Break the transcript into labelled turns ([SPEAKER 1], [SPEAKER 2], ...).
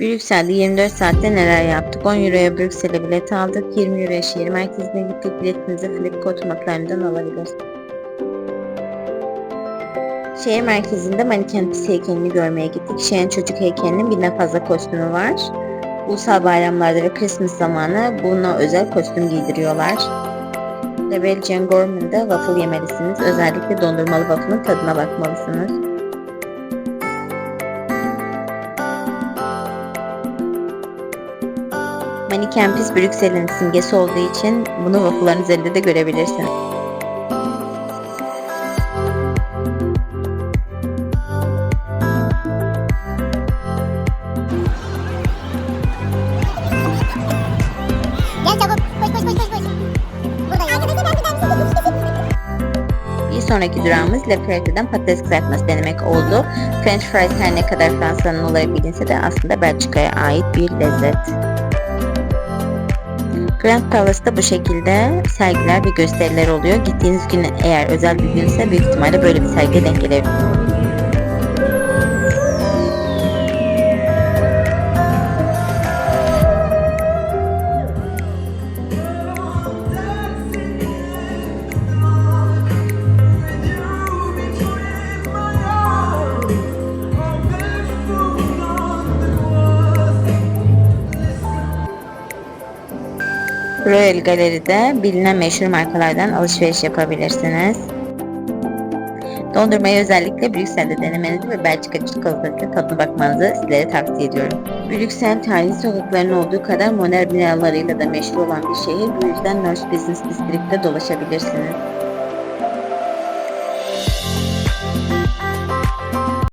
[SPEAKER 1] Brüksel'de 24 saatte neler yaptık? 10 Euro'ya Brüksel'e bilet aldık. 20 Euro'ya şehir merkezine gittik. Biletinizi Flip otomatlarından alabilirsiniz. Şehir merkezinde Maniken Pis heykelini görmeye gittik. Şehrin çocuk heykelinin binden fazla kostümü var. Ulusal bayramlarda ve Christmas zamanı buna özel kostüm giydiriyorlar. The Belgian Gourmet'da waffle yemelisiniz. Özellikle dondurmalı waffle'ın tadına bakmalısınız. Maniken Pis Brüksel'in simgesi olduğu için bunu waffle'ların üzerinde de görebilirsiniz.
[SPEAKER 2] Gel çabuk. Koş koş koş koş koş. Buradayım. Arkadaşlar ben bir daha bir
[SPEAKER 1] Bir sonraki durağımız Le Ferrete'den patates kızartması denemek oldu. French fries her ne kadar Fransa'nın olarak bilinse de aslında Belçika'ya ait bir lezzet. Grand Palace'da bu şekilde sergiler ve gösteriler oluyor. Gittiğiniz gün eğer özel bir günse büyük ihtimalle böyle bir sergiye denk gelebilirsiniz. Royal Gallery'de bilinen meşhur markalardan alışveriş yapabilirsiniz. Dondurmayı özellikle Brüksel'de denemenizi ve Belçika çikolatasıyla tadına bakmanızı sizlere tavsiye ediyorum. Brüksel tarihi sokaklarının olduğu kadar modern binalarıyla da meşhur olan bir şehir. Bu yüzden North Business District'te dolaşabilirsiniz.